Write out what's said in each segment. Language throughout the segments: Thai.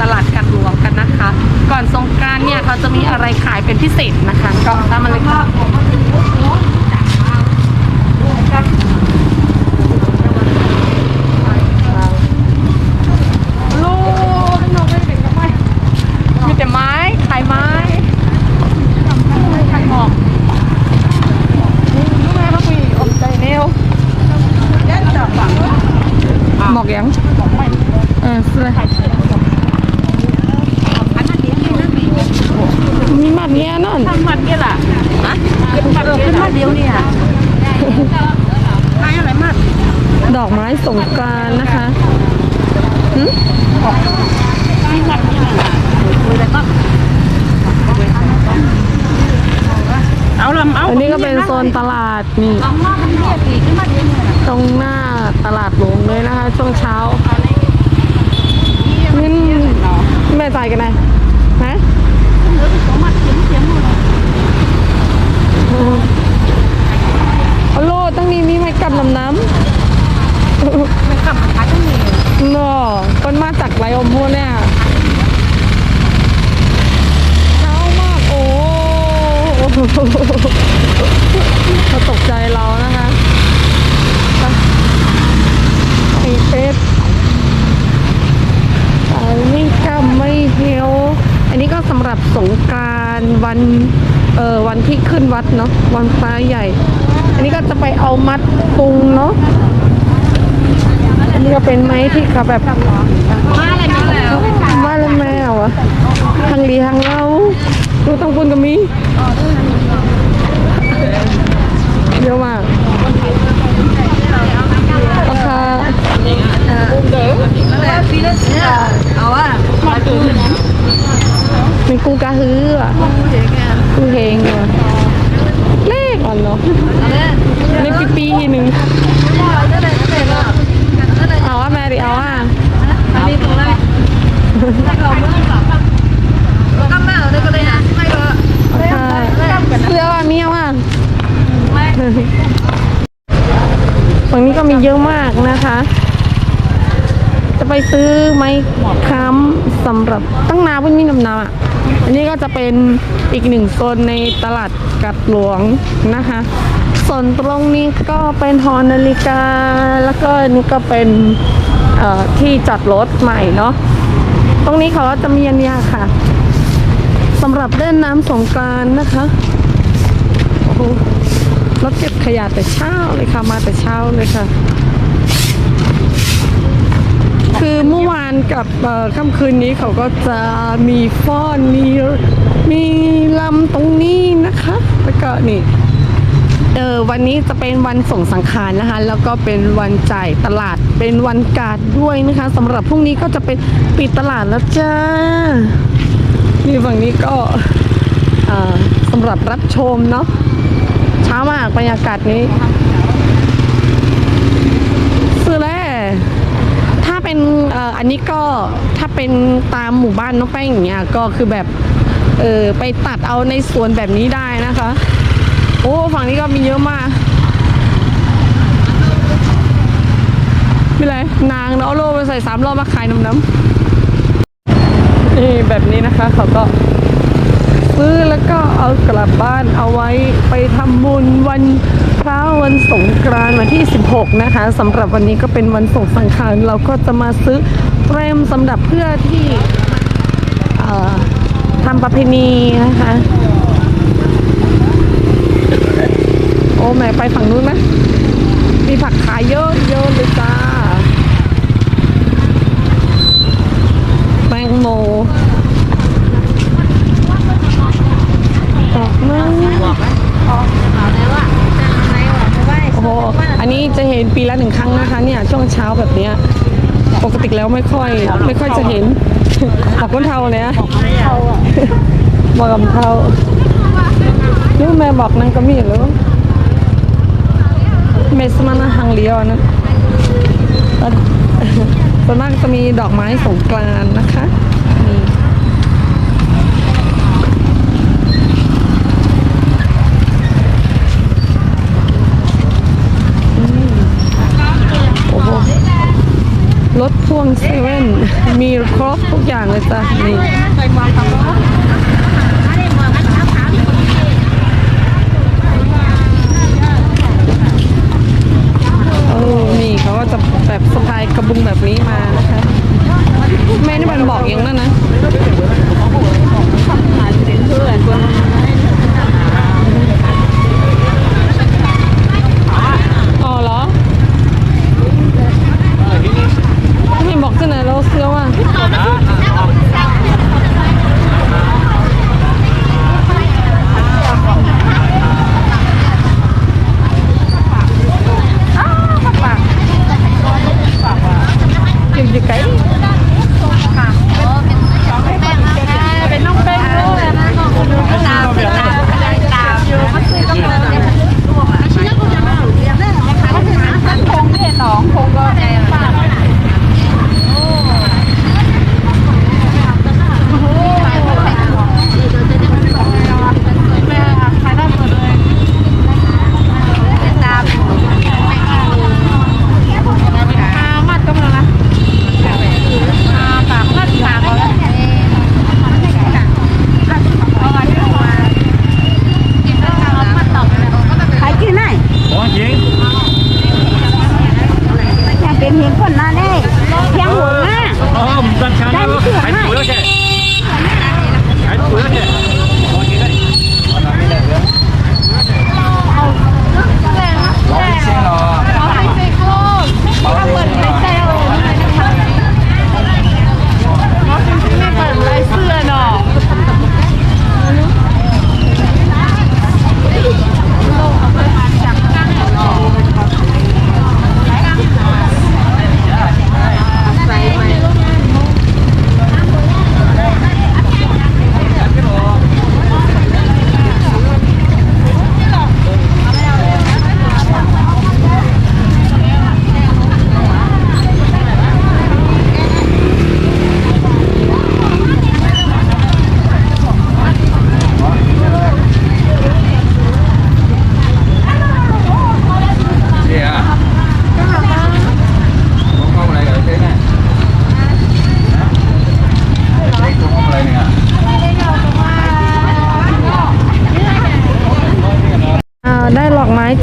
ตลาดกัดหลวงกันนะคะ ก่อนสงกรานต์เนี่ยเขาจะมีอะไรขายเป็นพิเศษนะคะ ก็ตามมาเลยค่ะลูกน้องไม่เป็นทำไมมีแต่ไม้ขายไม้ขายหมอกรู้ไหมว่าคุยอมใจเนวหมอกยังเออซื้อเลย มีหมัดเนี้ยนั่นทำมัดเนี่ยล่ะนะเป็นมัดเป็นมัดเดียวเนี่ยไม้อะไรมัดดอกไม้สงกรานต์นะคะหึไม้มัดเนี่ยคุยอะไรก็เอาลำเอาอันนี้ก็เป็นโซนตลาดนี่ลำมากมันเนี่ยปีขึ้นมาเดียวเนี่ยตรงหน้าตลาดหลวงเลยนะคะ ช่วงเช้านี่แม่ใจกันไหนฮะ เหลือสองมัดเสียงเสียงหมด โอ้โลตั้งนี้มีไม่กลับลำน้มันกลับมาทักกันนี่ำเนาะต้นมาจากไรอมพูเนี่ยเช้ามากโอ้เขาตกใจเรานะคะไปไอ้เป็ดเอ่อไม่กำไม่เหี่ยว อันนี้ก็สำหรับสงกรารวัน เอ่อวันที่ขึ้นวัดเนาะ อนพระใหญ่ อันนี้ก็จะไปเอามัดตุงเนาะ อันนี้ก็เป็นไม้ที่เขาแบบว่าอะไรแล้วว่าแล้วแมวอะทางดีทางเราดูต้องปุนกับมีเยอะมากราคา ฟีเลสเนี่ยเอาอะมาดูนะ เป็นกูกะฮืออะกูเฮงอะเลขอ่อนเนาะในปีปีๆหนึ่งเอาว่าแม่ดิเอาว่า อันนี้ตรงไหนเราเมื่อสามก็แม่เอาได้ก็ได้นะไม่ก็ เสื้อว่าเมียว่า ไม่ ฝั่งนี้ก็มีเยอะมากนะคะ จะไป ซื้อไม้ค้ำสำหรับตั้งนาเพิ่งมีนำนาอะ อันนี้ก็จะเป็นอีกหนึ่งโซนในตลาดกัดหลวงนะคะ ส่วนตรงนี้ก็เป็นหอนาฬิกา แล้วก็นี่ก็เป็นที่จอดรถใหม่เนาะ ตรงนี้เขาก็จะมีอันนี้ค่ะสำหรับเล่นน้ำสงกรานนะคะโอ้รถเก็บขยะแต่เช้าเลยค่ะ มาแต่เช้าเลยค่ะ คือเมื่อวานกับค่ำคืนนี้เขาก็จะมีฟ้อนมีมีลำตรงนี้นะคะแล้วก็นี่เออวันนี้จะเป็นวันส่งสังขารนะคะ แล้วก็เป็นวันจ่ายตลาดเป็นวันกาดด้วยนะคะสำหรับพรุ่งนี้ก็จะเป็นปิดตลาดแล้วจ้านี่ฝั่งนี้ก็สำหรับรับชมเนาะเช้ามากบรรยากาศนี้ซื้อแล้วถ้า เป็นอ,อันนี้ก็ถ้าเป็นตามหมู่บ้านน้องแป้งอย่างเงี้ยก็คือแบบเออไปตัดเอาในสวนแบบนี้ได้นะคะ โอ้ฝั่งนี้ก็มีเยอะมากไม่ไรนางเนาะเอาโลไปใส่สามรอบมาขายน้ำน้ำนี่แบบนี้นะคะ เขาก็ ซื้อแล้วก็เอากลับบ้านเอาไว้ไปทำบุญวันพระวันสงกรานต์วันที่ 16 นะคะสำหรับวันนี้ก็เป็นวันส่งสังขารเราก็จะมาซื้อเตรมสำหรับเพื่อที่ทำประเพณีนะคะ โอ้แม่ไปฝั่งนู้นไหมมีผักขายเยอะเยอะเลยจ้าแตงโม ดอกไม้ บอกไหมเอาเลยว่าจะอะไรวะไม่ไหวโอ้โหอันนี้จะเห็นปีละหนึ่งครั้งนะคะเนี่ยช่วงเช้าแบบเนี้ยปกติแล้วไม่ค่อย ไม่ค่อยจะเห็นบอกก้นเทาเลยนะบอกกับเทานี่แม่บอกนั่งก็มีหรือเมสมานาฮังเลียวนะส่วนมากจะมีดอกไม้สงกรานนะคะนี่ รถพ่วงเซเว่นมีครบทุกอย่างเลยจ้ะนี่โอ้นี่เขาก็จะแบบสะพายกระบุงแบบนี้มานะคะ แม่นี่มันบอกเองนั่นนะ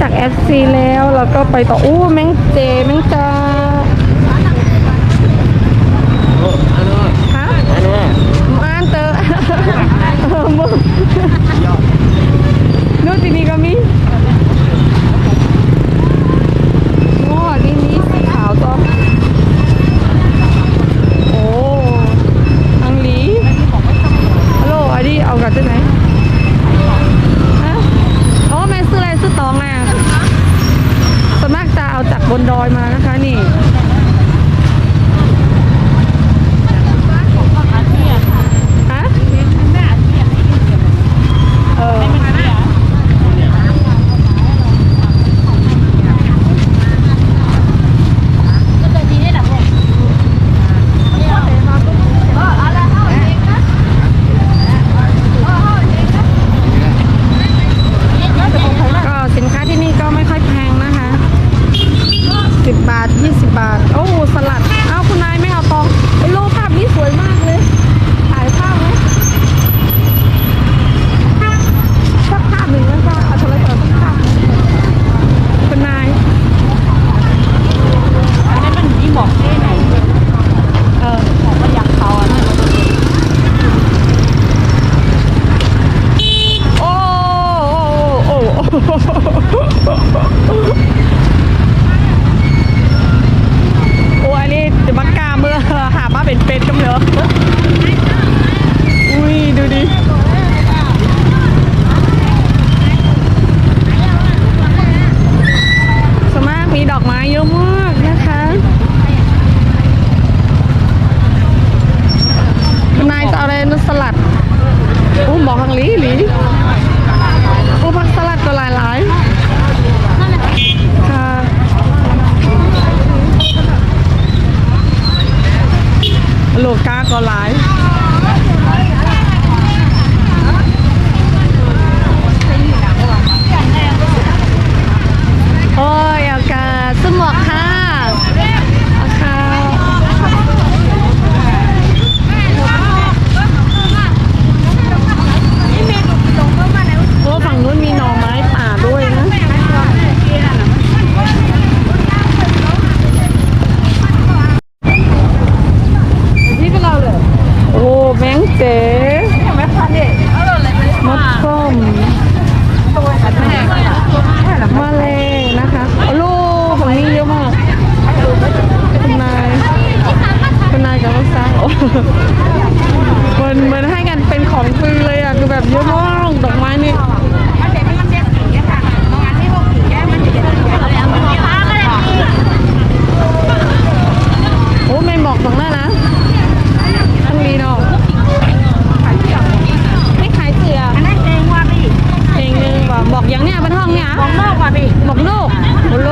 จากแอฟซีแล้วแล้วก็ไปต่ออู้แม่งเจแม่งจ้า บนดอยมานะคะนี่ หมอหังลีลีโอ้ผักสลัดก็หลายหลายโลกาก็หลาย เหมือนเหมือนให้กันเป็นของฟรีเลยอะคือแบบเยอะมากดอกไม้นี่โอ้ไม่บอกตรงนั้นนะทั้งดีเนาะไม่ขายเสืออันนั้นเองว่าพี่เองนึงบอกอกยังเนี่ยบนห้องเนี่ยบอกนอกว่ะพี่บอกนอกโอ้โล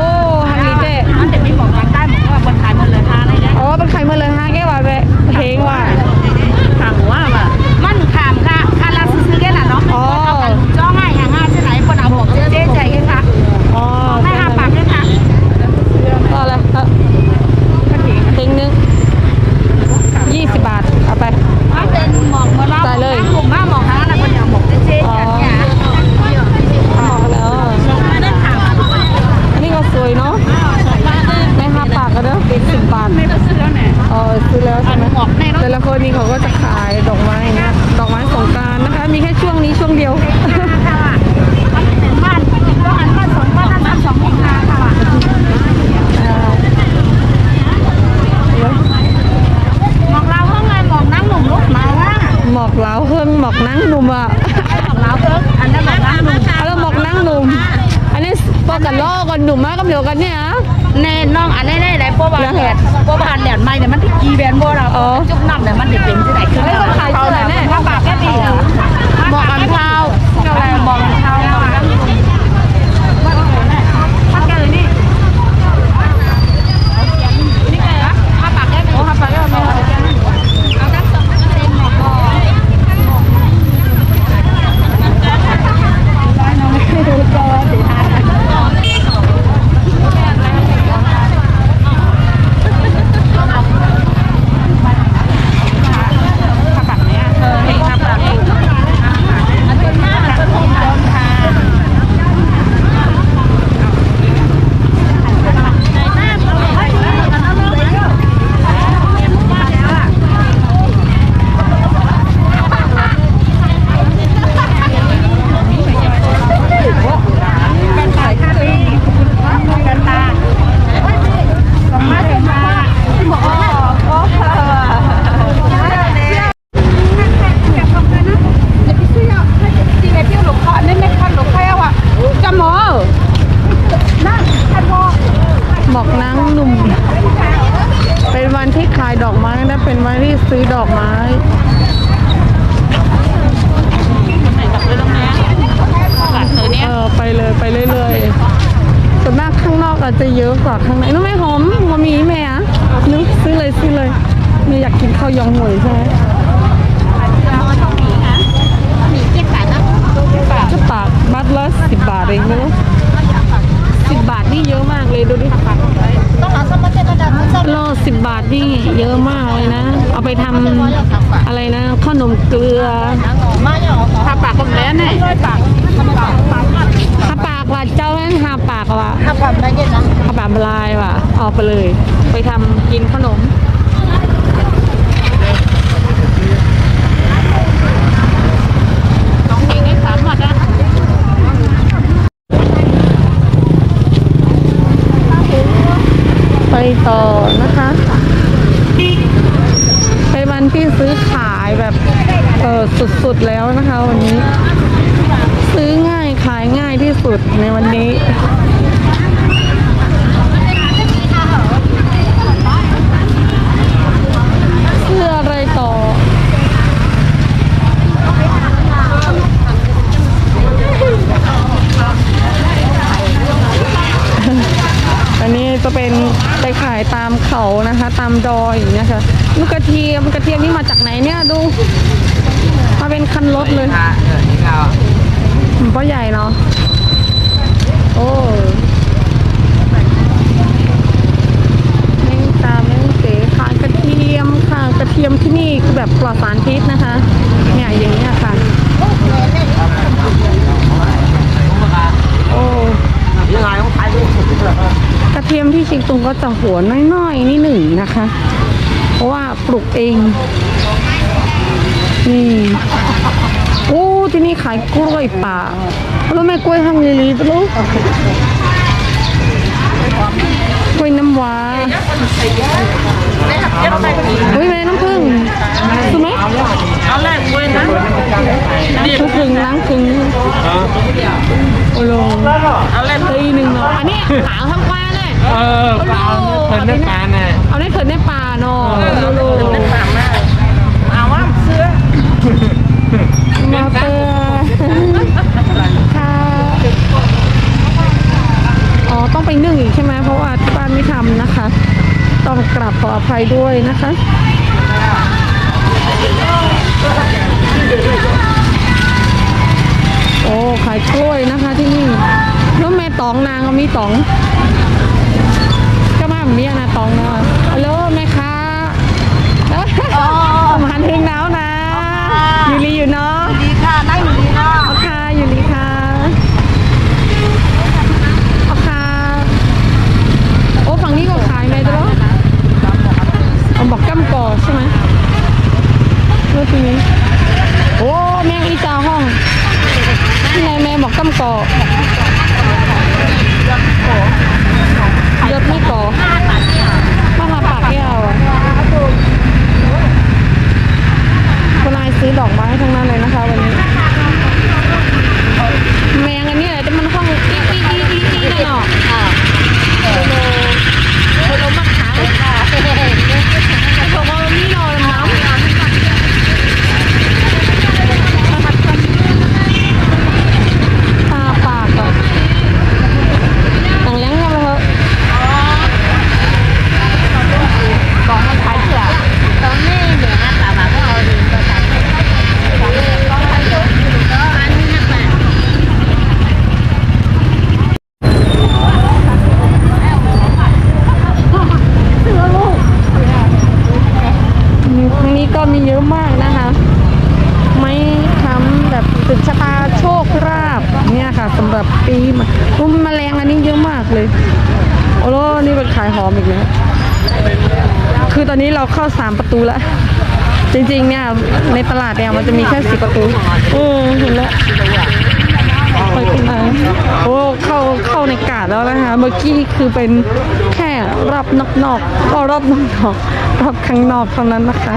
อดข้างในนู้ไหมหอมมามีแม่นึกซื้อเลยซื้อเลยมีอยากกินข้าวยองหวยใช่ไหมก็ปากบัตรละสิบบาทเองไม่สิบบาทนี่เยอะมากเลยดูดิโลสิบบาทนี่เยอะมากเลยนะ เอาไปทำอะไรนะข้าวหนมเกลือถ้าปากกลมแล้วเนี่ยปากปากากว่าเจ้าแม่งหาปากว่ะทำความละเอียดนะหาปากลายว่ะออกไปเลย ไปทำกินขนมน้งเพลงได้สามหมดนะไปต่อนะคะไปวันที่ซื้อขายแบบเออสุดๆแล้วนะคะวันนี้ ขายง่ายที่สุดในวันนี้ มที่ชิงตุงก็จะหัวน้อยๆนิดหนึ่งนะคะ เพราะว่าปลูกเอง นี่โอ้ที่นี่ขายกล้วยป่าแล้วแม่กล้วยทำยีรีปะลูกกล้วยน้ำว้าเฮ้ยแม่น้ำผึ้งถูกไหมเอาแรกกล้วยนะทุกครึ่งล้างครึ่งโอ้โหเอาแรกตีหนึ่งเนาะอันนี้ขาวทั้ง เออปลาเพิ่นได้ปลาน่เอาได้เขินได้ปลาเนาะโลโลถามมากเอาว่าเสื้อมาเตอค่ะอ๋อต้องไปนึ่งอีกใช่ไหมเพราะว่าที่บ้านไม่ทำนะคะ ต้องกราบขออภัยด้วยนะคะโอ้ขายกล้วยนะคะที่นี่แล้วแม่ตองนางก็มีตอง มาแบบนี้นะตองนะฮัลโหลแม่ค้ามาหันถึงหนาวนะ อยู่รีอยู่เนาะดีค่ะนั่งอยู่ดีเนาะเอาค่ะอยู่รีค่ะเอาค่ะโอ้ฝั่งนี้ก็ขายไหมจ๊ะเอาบอกกั้มก่อใช่ไหมเมื่อทีนี้โอ้แมงอีจาห้องที่ไหนแม่บอกกั้มก่อเลือดไม่ก่อมาหาปากแก้วอะคุณนาย ซื้อดอกไม้ทั้งนั้นเลยนะคะวันนี้ แมงอันนี้แหละแต่มันห้องอีอีอีอีอีนั่นเนาะ คนลมมาขายค่ะ เขาบอกว่ามีหน่อยน้ำตาปากอะหนังเลี้ยงกันเลยเหรอ บอกให้ขายเถอะตอนนี้เหลือห้าบาทก็เอาดีก็ตัดสองเหลือก็ขายเยอะก็อันนี้ห้าบาท มีครั้งนี้ก็มีเยอะมากนะคะ ไม่ทำแบบตึกชะตาโชคราบเนี่ยค่ะสำหรับปีใหม่อุ้มแมลงอันนี้เยอะมากเลย โอ้โหนี่เป็นขายหอมอีกแล้วคือตอนนี้เราเข้าสามประตูแล้ว จริงๆ เนี่ยในตลาดเนี่ยมันจะมีแค่สิประตูโอ้เห็นแล้วไปกินอะไรโอ้เข้าเข้าในกาดแล้วนะคะเมื่อกี้คือเป็นแค่รอบนอกๆก็รอบนอกๆรอบข้างนอกเท่านั้นนะคะ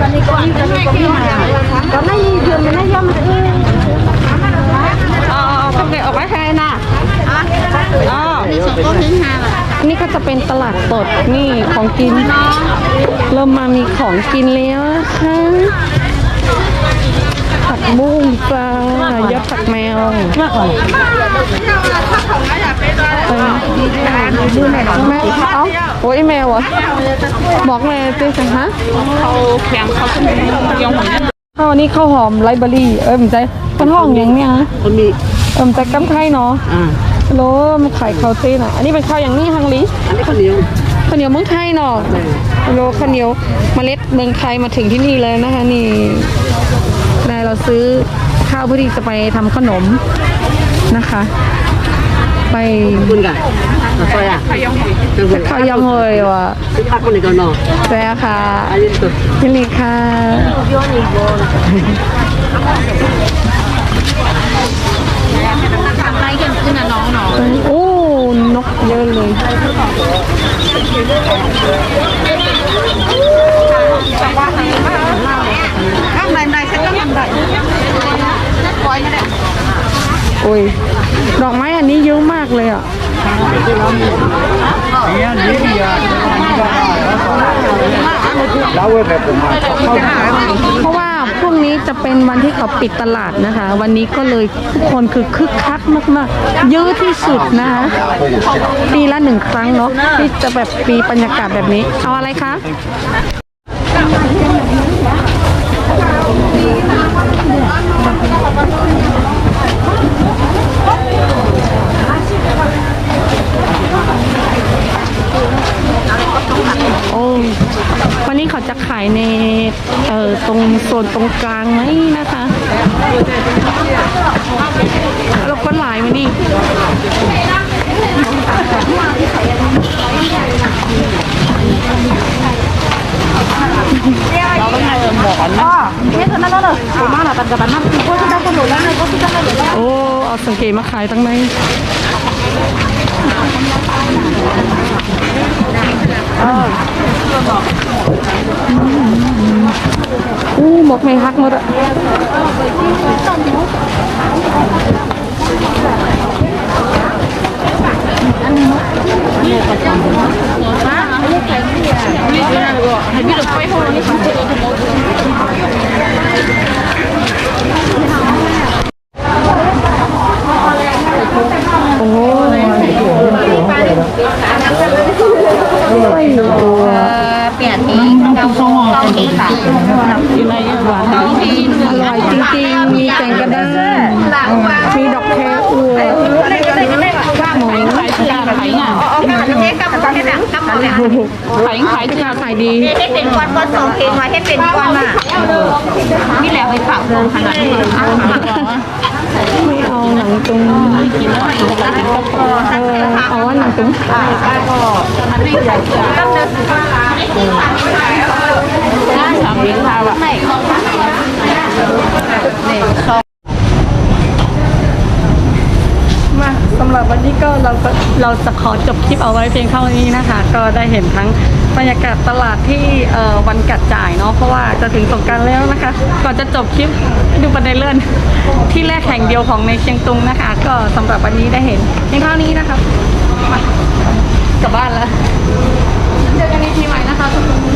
ตอนนี้ก็จะไม่กินตอนนี้ยืนไม่ได้ย่อมเอออ๋อข้างในออกไปข้างในน่ะอ๋อ นี่สองก็ถึงห้าบาทนี่ก็จะเป็นตลาดสดนี่ของกิน เริ่มมามีของกินแล้วนะคะผักบุ้งปลายอดผักแมวมากกว่าดูแม่แม่เอ้าโอ้ยแมวเหรอะบอกแม่เจ๊สังฮะเขาแข็งเขาขึ้นยองหัวข้าวนี้ข้าวหอมไลเบอรี่ เอ้ยมันใจเป็นห้องอย่างเนี้ยฮะคนมีเอิมแต่กำไข่เนาะอ่า โลมันขายข้าวเต้นอะ อันนี้เป็นข้าวอย่างนี้ฮังลีอันนี้คนเดียวข้าวเหนียวเมืองไทยเนาะโลข้าวเหนียวเมล็ดเมืองไทยมาถึงที่นี่เลยนะคะนี่นายเราซื้อข้าวเพื่อที่จะไปทำขนมนะคะ ไปคุณกันซอยอะจังหวัดข้าวยำเลยว่ะที่พักคนนี้ก็นอนแซ่ค่ะอันนี้ตัวนี่เลยค่ะ อะไรกันขึ้นนะน้องน้องโอ้ นกเยอะเลยข้างในในฉันก็ทำได้ปล่อยไม่ได้โอ้ย ดอกไม้อันนี้เยอะมากเลยอะเพราะว่าพรุ่ง นี้จะเป็นวันที่เขาปิดตลาดนะคะ วันนี้ก็เลยทุกคนคือคึกคักมากๆ เยอะที่สุดนะคะปีละหนึ่งครั้งเนาะที่จะแบบปีบรรยากาศแบบนี้ เอาอะไรคะโอ้วันนี้เขาจะขายใน เอ่อตรงโซนตรงกลางไหมนะคะแล้วก็หลายมานี่เนี่ยเท่านั้นเลยผมมาหน่ะตันกับตันนั่นคือพวกที่ได้คนหนุนแล้วเนี่ยพวกที่ได้คนหนุนแล้วโอ้เอาสังเกตมาขายตั้งไหน อู้หมกไม่ฮักหมดอะ อยู่ในหวานอร่อยจริงๆ มีแกงกระด้างมีดอกแคอัวหมู ขายขายงาน เจ๊กับเจ๊แบบกับหมดเลย ขายขาย ราคาขายดี ให้เป็นก้อนก้อน สองเพลงมาให้เป็นก้อนมานี่แหละไปฝากขนาดนี้ไม่เอาหนังตุ้งเออเอาว่าหนังตุ้งสามลิ้นค่ะว่ะ มากสำหรับวันนี้ก็เราเราจะขอจบคลิปเอาไว้เพียงเท่านี้นะคะ ก็ได้เห็นทั้งบรรยากาศตลาดที่วันกัดจ่ายเนาะเพราะว่าจะถึงสงการแล้วนะคะ ก่อนจะจบคลิปดูปันเดเลื่อนที่แรกแห่งเดียวของในเชียงตุงนะคะ ก็สำหรับวันนี้ได้เห็นเพียงเท่านี้นะคะกลับบ้านแล้วเจอกันในทีใหม่นะคะทุกคน